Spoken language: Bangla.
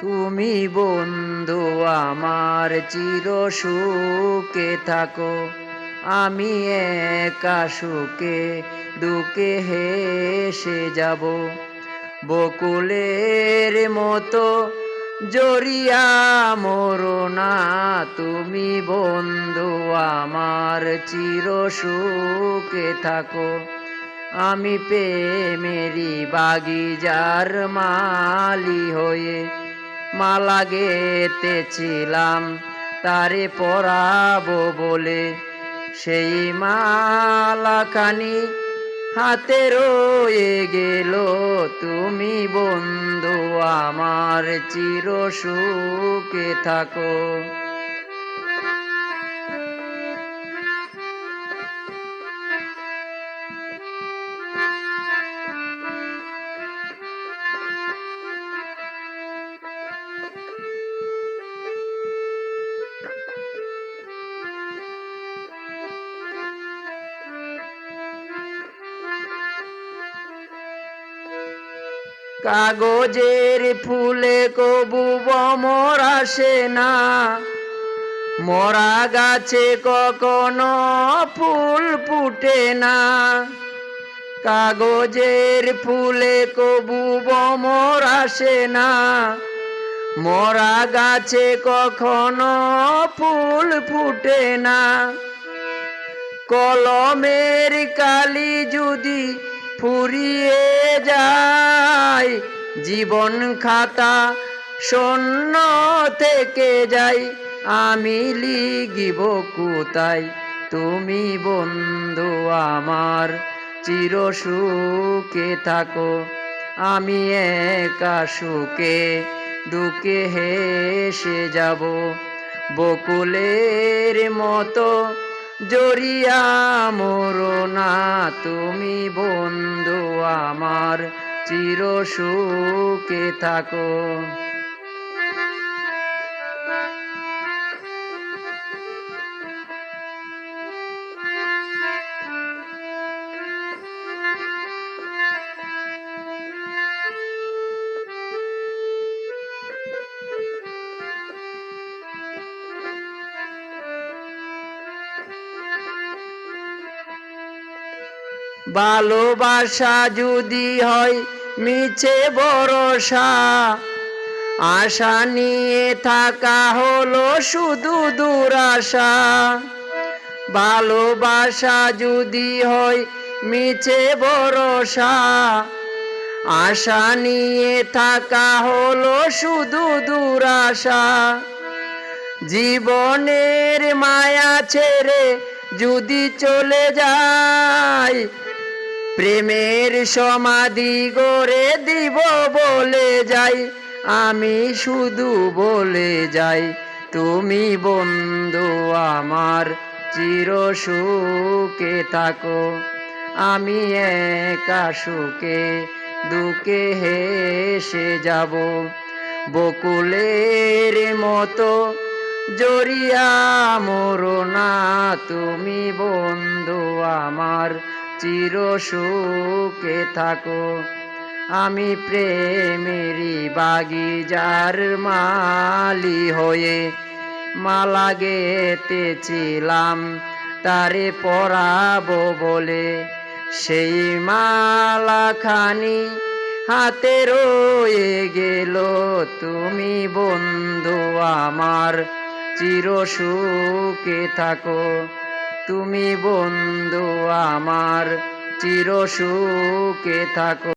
তুমি বন্ধু, আমার চির সুখে থাকো। আমি একা সুখে, দুঃখে হেসে যাব। বকুলের মতো জড়িয়া মরো না তুমি বন্ধু, আমার চির সুখে থাকো। আমি প্রেমেরি বাগিজার মালি হয়ে মালা গেতেছিলাম তারে পরাবো বলে। সেই মালাখানি হাতে রয়ে গেল, তুমি বন্ধু আমার চির সুখে থাকো। কাগজের ফুলে কবু বমর আসে না। মরা গাছে কখনো ফুল ফুটে না। কাগজের ফুলে কবু বমর আসে না। মরা গাছে কখনো ফুল ফুটে না। কলমের কালি যদি ফুরিয়ে যায় জীবন খাতা শূন্য থেকে যাই, আমি লিগিব কোথায়? তুমি বন্ধু আমার, চির সুখে থাকো। আমি একা সুখে, দুঃখে হেসে যাব। বকুলের মতো জড়িয়া মরো না, তুমি বন্ধু আমার। চির সুখে থাকো। ভালোবাসা যদি হয় মিছে ভরসা, আশা নিয়ে থাকা হলো শুধু দুরাশা। ভালোবাসা যদি হয় মিছে ভরসা, আশা নিয়ে থাকা হলো শুধু দুরাশা। জীবনের মায়া ছেড়ে যদি চলে যায় প্রেমের সমাধি গড়ে দিব বলে যাই। আমি শুধু বলে যাই, তুমি বন্ধু আমার, চির সুখে থাকো। আমি একা সুখে, দুঃখে হেসে যাব। বকুলের মতো জড়িয়া মরো না, তুমি বন্ধু আমার। চির সুখে থাকো। আমি প্রেমেরি বাগিজার মালি হয়ে মালা গেতেছিলাম তারে পরাবো বলে। সেই মালাখানি হাতে রয়ে গেল, তুমি বন্ধু আমার, চির সুখে থাকো। তুমি বন্ধু আমার চির সুখে থাকো।